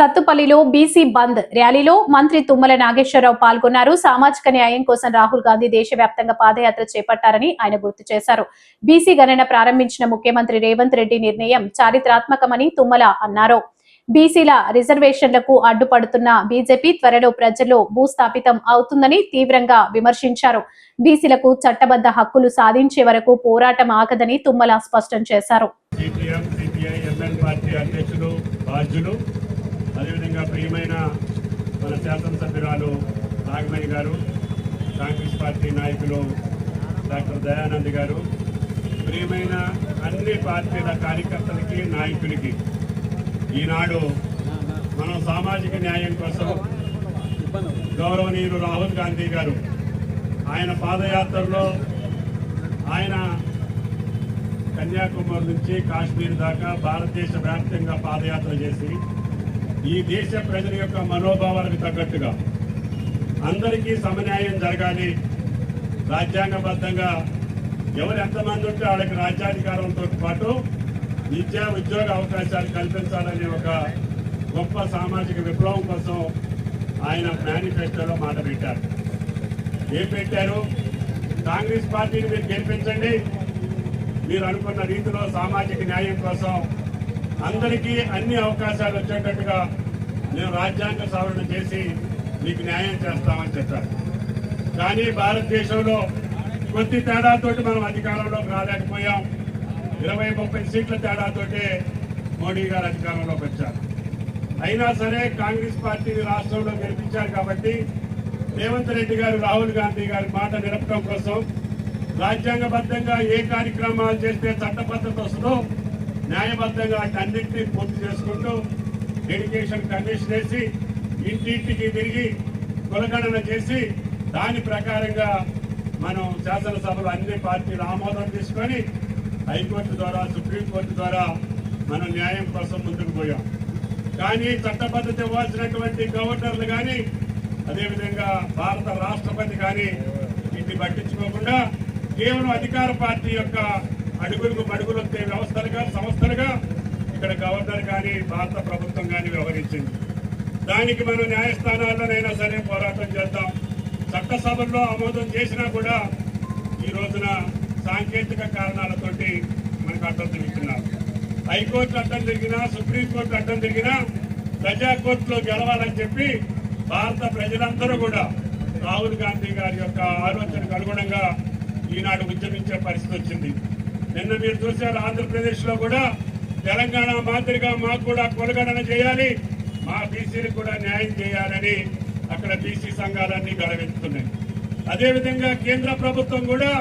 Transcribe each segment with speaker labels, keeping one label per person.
Speaker 1: సత్తుపల్లిలో BC బంద్ ర్యాలీలో మంత్రి తుమ్మల నాగేశ్వరరావు పాల్గొన్నారు. సామాజిక న్యాయం కోసం రాహుల్ గాంధీ దేశవ్యాప్తంగా పాదయాత్ర చేపట్టారని ఆయన గుర్తు చేశారు. బీసీ గణన ప్రారంభించిన ముఖ్యమంత్రి రేవంత్ రెడ్డి నిర్ణయం చారిత్రాత్మకమని తుమ్మల అన్నారు. బీసీల రిజర్వేషన్లకు అడ్డుపడుతున్న బీజేపీ త్వరలో ప్రజల్లో భూస్థాపితం అవుతుందని తీవ్రంగా విమర్శించారు. బీసీలకు చట్టబద్ధ హక్కులు సాధించే వరకు పోరాటం ఆగదని తుమ్మల స్పష్టం చేశారు.
Speaker 2: అదేవిధంగా ప్రియమైన మన శాసనసభ్యురాలు నాగమణి గారు కాంగ్రెస్ పార్టీ నాయకులు డాక్టర్ దయానంద్ గారు ప్రియమైన అన్ని పార్టీల కార్యకర్తలకి నాయకులకి. ఈనాడు మనం సామాజిక న్యాయం కోసం గౌరవనీయులు రాహుల్ గాంధీ గారు ఆయన పాదయాత్రలో ఆయన కన్యాకుమారి నుంచి కాశ్మీర్ దాకా భారతదేశ వ్యాప్తంగా పాదయాత్ర చేసి ఈ దేశ ప్రజల యొక్క మనోభావాలకు తగ్గట్టుగా అందరికీ సమన్యాయం జరగాలి. రాజ్యాంగబద్ధంగా ఎవరు ఎంతమంది ఉంటే వాళ్ళకి రాజ్యాధికారంతో పాటు విద్యా ఉద్యోగ అవకాశాలు కల్పించాలనే ఒక గొప్ప సామాజిక విప్లవం కోసం ఆయన మేనిఫెస్టోలో మాట పెట్టారు. ఏం పెట్టారు? కాంగ్రెస్ పార్టీని మీరు గెలిపించండి. మీరు అనుకున్న రీతిలో సామాజిక న్యాయం కోసం అందరికీ అన్ని అవకాశాలు వచ్చేటట్టుగా మేము రాజ్యాంగ సవరణ చేసి మీకు న్యాయం చేస్తామని చెప్పారు కానీ భారతదేశంలో కొద్ది తేడాతోటి మనం అధికారంలోకి రాలేకపోయాం. ఇరవై ముప్పై సీట్ల తేడాతోటే మోడీ గారు అధికారంలోకి వచ్చారు. అయినా సరే కాంగ్రెస్ పార్టీని రాష్ట్రంలో గెలిపించారు కాబట్టి రేవంత్ రెడ్డి గారు రాహుల్ గాంధీ గారి మాట నిలపడం కోసం రాజ్యాంగబద్ధంగా ఏ కార్యక్రమాలు చేస్తే చట్టబద్ధత వస్తుందో న్యాయబద్ధంగా అన్నింటినీ పూర్తి చేసుకుంటూ డెడికేషన్ కమిషన్ వేసి ఇంటింటికి తిరిగి కులగణన చేసి దాని ప్రకారంగా మనం శాసనసభలో అన్ని పార్టీలు ఆమోదం తీసుకొని హైకోర్టు ద్వారా సుప్రీంకోర్టు ద్వారా మనం న్యాయం కోసం ముందుకు పోయాం. కానీ చట్టబద్ధత ఇవ్వాల్సినటువంటి గవర్నర్లు కానీ అదేవిధంగా భారత రాష్ట్రపతి కానీ ఇది పట్టించుకోకుండా కేవలం అధికార పార్టీ యొక్క అడుగులకు మడుగులొచ్చే వ్యవస్థలుగా సంస్థలుగా. ఇక్కడ గవర్నర్ కానీ భారత ప్రభుత్వం కానీ వ్యవహరించింది. దానికి మనం న్యాయస్థానాల్లోనైనా సరే పోరాటం చేద్దాం. చట్టసభల్లో ఆమోదం చేసినా కూడా ఈ రోజున సాంకేతిక కారణాలతోటి మనకు అడ్డం తిరుగుతున్నారు. హైకోర్టు అడ్డం తిరిగినా సుప్రీంకోర్టు అడ్డం తిరిగినా ప్రజా కోర్టులో గెలవాలని చెప్పి భారత ప్రజలందరూ కూడా రాహుల్ గాంధీ గారి యొక్క ఆలోచనకు అనుగుణంగా ఈనాడు ఉద్యమించే పరిస్థితి వచ్చింది. నిన్న మీరు చూశారు ఆంధ్రప్రదేశ్లో కూడా. తెలంగాణ మాదిరిగా మాకు కూడా కొలగణన చేయాలి. మా బీసీలకు కూడా న్యాయం చేయాలని అక్కడ బీసీ సంఘాలన్నీ గడవెత్తుతున్నాయి అదేవిధంగా కేంద్ర ప్రభుత్వం కూడా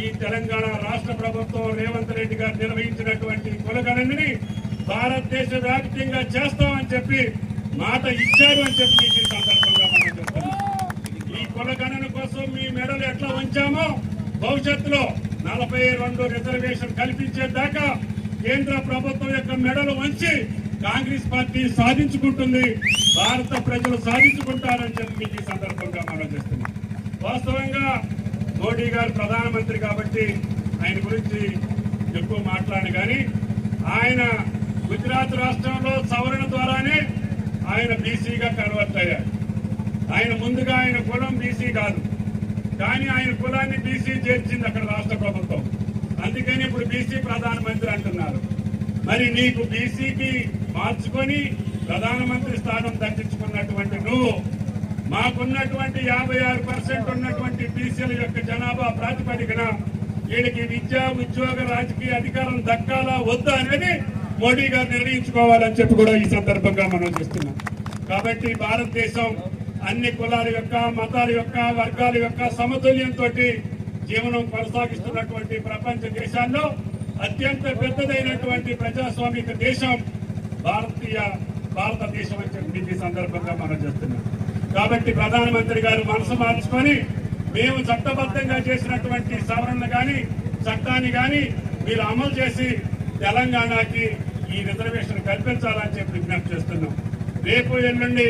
Speaker 2: ఈ తెలంగాణ రాష్ట్ర ప్రభుత్వం రేవంత్ రెడ్డి గారు నిర్వహించినటువంటి కులగణనని భారతదేశ వ్యాప్తంగా చేస్తామని చెప్పి మాట ఇచ్చారు అని చెప్పి ఈ సందర్భంగా మనం చెప్తున్నాం. ఈ కులగణన కోసం మీ మెడలు ఎట్లా ఉంచామో భవిష్యత్తులో నలభై రెండు రిజర్వేషన్ కల్పించేదాకా కేంద్ర ప్రభుత్వం యొక్క మెడలు వంచి కాంగ్రెస్ పార్టీ సాధించుకుంటుంది భారత ప్రజలు సాధించుకుంటారని చెప్పి మీకు ఈ సందర్భంగా మనం చేస్తున్నాం. వాస్తవంగా మోడీ గారు ప్రధానమంత్రి కాబట్టి ఆయన గురించి ఎక్కువ మాట్లాడి కానీ ఆయన గుజరాత్ రాష్ట్రంలో సవరణ ద్వారానే ఆయన బీసీగా కన్వర్ట్ అయ్యారు. ఆయన ముందుగా ఆయన కులం బీసీ కాదు. కానీ ఆయన కులాన్ని బీసీ చేర్చింది అక్కడ రాష్ట్ర ప్రభుత్వం. అందుకని ఇప్పుడు బీసీ ప్రధానమంత్రి అంటున్నారు. మరి నీకు బీసీకి మార్చుకొని ప్రధానమంత్రి స్థానం దక్కించుకున్నటువంటి నువ్వు మాకున్నటువంటి యాభై ఆరు పర్సెంట్ ఉన్నటువంటి బీసీల యొక్క జనాభా ప్రాతిపదికన వీళ్ళకి విద్య ఉద్యోగ రాజకీయ అధికారం దక్కాలా వద్దా అనేది మోడీ గారు నిర్ణయించుకోవాలని చెప్పి కూడా ఈ సందర్భంగా మనం చేస్తున్నాం. కాబట్టి భారతదేశం అన్ని కులాల యొక్క మతాల యొక్క వర్గాల యొక్క సమతుల్యంతో జీవనం కొనసాగిస్తున్నటువంటి ప్రపంచ దేశాల్లో అత్యంత పెద్దదైనటువంటి ప్రజాస్వామిక దేశం భారతీయ భారతదేశం అని చెప్పి ఈ సందర్భంగా మనం చేస్తున్నాం కాబట్టి ప్రధానమంత్రి గారు మనసు మార్చుకొని మేము చట్టబద్ధంగా చేసినటువంటి సవరణ కానీ చట్టాన్ని కానీ మీరు అమలు చేసి తెలంగాణకి ఈ రిజర్వేషన్ కల్పించాలని చెప్పి విజ్ఞప్తి చేస్తున్నాం. రేపు ఎల్లుండి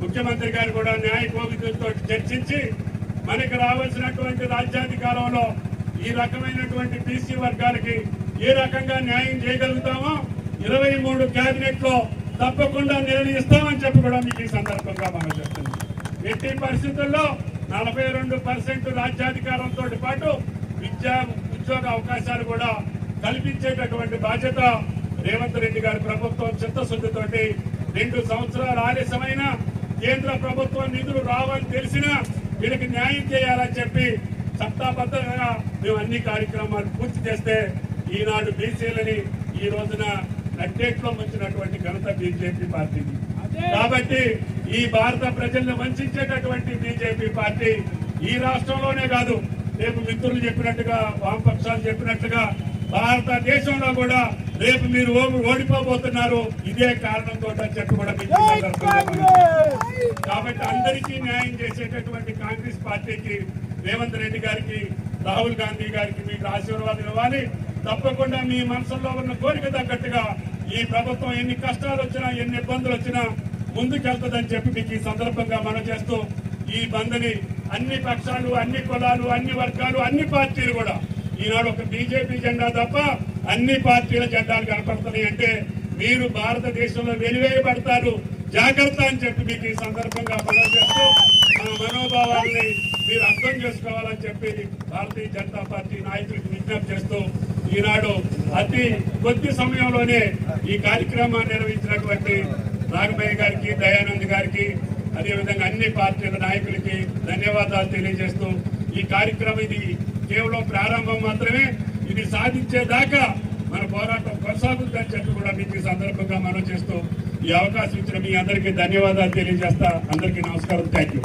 Speaker 2: ముఖ్యమంత్రి గారు కూడా న్యాయ కోవిదులతో చర్చించి మనకి రావాల్సినటువంటి రాజ్యాధికారంలో ఈ రకమైనటువంటి బీసీ వర్గాలకి ఏ రకంగా న్యాయం చేయగలుగుతామో ఇరవై మూడు కేబినెట్ తప్పకుండా నిర్ణయిస్తామని చెప్పి కూడా మీకు ఈ సందర్భంగా మనం చెప్తున్నాం. ఎట్టి పరిస్థితుల్లో నలభై రెండు పర్సెంట్ రాజ్యాధికారంతో పాటు విద్యా ఉద్యోగ అవకాశాలు కూడా కల్పించేటటువంటి బాధ్యత రేవంత్ రెడ్డి గారి ప్రభుత్వం చిత్తశుద్ధితోటి రెండు సంవత్సరాలు ఆలస్యమైన కేంద్ర ప్రభుత్వం నిధులు రావని తెలిసినా వీళ్ళకి న్యాయం చేయాలని చెప్పి చట్టాబద్ధంగా మేము అన్ని కార్యక్రమాలు పూర్తి చేస్తే ఈనాడు బీసీలని ఈ రోజున నట్టేట్లో వచ్చినటువంటి ఘనత బీజేపీ పార్టీది. కాబట్టి ఈ భారత ప్రజలను వంచేటటువంటి బీజేపీ పార్టీ ఈ రాష్ట్రంలోనే కాదు రేపు మిత్రులు చెప్పినట్టుగా వామపక్షాలు చెప్పినట్టుగా భారతదేశంలో కూడా రేపు మీరు ఓడిపోబోతున్నారు. ఇదే కారణంతో అని చెప్పి కూడా కాబట్టి అందరికీ న్యాయం చేసేటటువంటి కాంగ్రెస్ పార్టీకి రేవంత్ రెడ్డి గారికి రాహుల్ గాంధీ గారికి మీకు ఆశీర్వాదం ఇవ్వాలి. తప్పకుండా మీ మనసులో ఉన్న కోరిక తగ్గట్టుగా ఈ ప్రభుత్వం ఎన్ని కష్టాలు వచ్చినా ఎన్ని ఇబ్బందులు వచ్చినా ముందుకెళ్తుందని చెప్పి మీకు ఈ సందర్భంగా మనం చేస్తూ ఈ బంద్ని అన్ని పక్షాలు అన్ని కులాలు అన్ని వర్గాలు అన్ని పార్టీలు కూడా ఈనాడు ఒక బీజేపీ జెండా తప్ప అన్ని పార్టీల జెండాలు కనపడుతున్నాయి అంటే మీరు భారతదేశంలో వెలివేయబడతారు. జాగ్రత్త అని చెప్పి మీకు ఈ సందర్భంగా మనం చేస్తూ మన మనోభావాల్ని మీరు అర్థం చేసుకోవాలని చెప్పి భారతీయ జనతా పార్టీ నాయకులకు విజ్ఞప్తి చేస్తూ ఈనాడు అతి కొద్ది సమయంలోనే ఈ కార్యక్రమాన్ని నిర్వహించినటువంటి నాగమయ్య గారికి దయానంద్ గారికి అదేవిధంగా అన్ని పార్టీల నాయకులకి ధన్యవాదాలు తెలియజేస్తూ ఈ కార్యక్రమం ఇది కేవలం ప్రారంభం మాత్రమే ఇది సాధించేదాకా మన పోరాటం కొనసాగుతుందని చెప్పి కూడా మీకు ఈ సందర్భంగా మనం చేస్తూ ఈ అవకాశం ఇచ్చిన మీ అందరికీ ధన్యవాదాలు తెలియజేస్తా. అందరికీ నమస్కారం. Thank you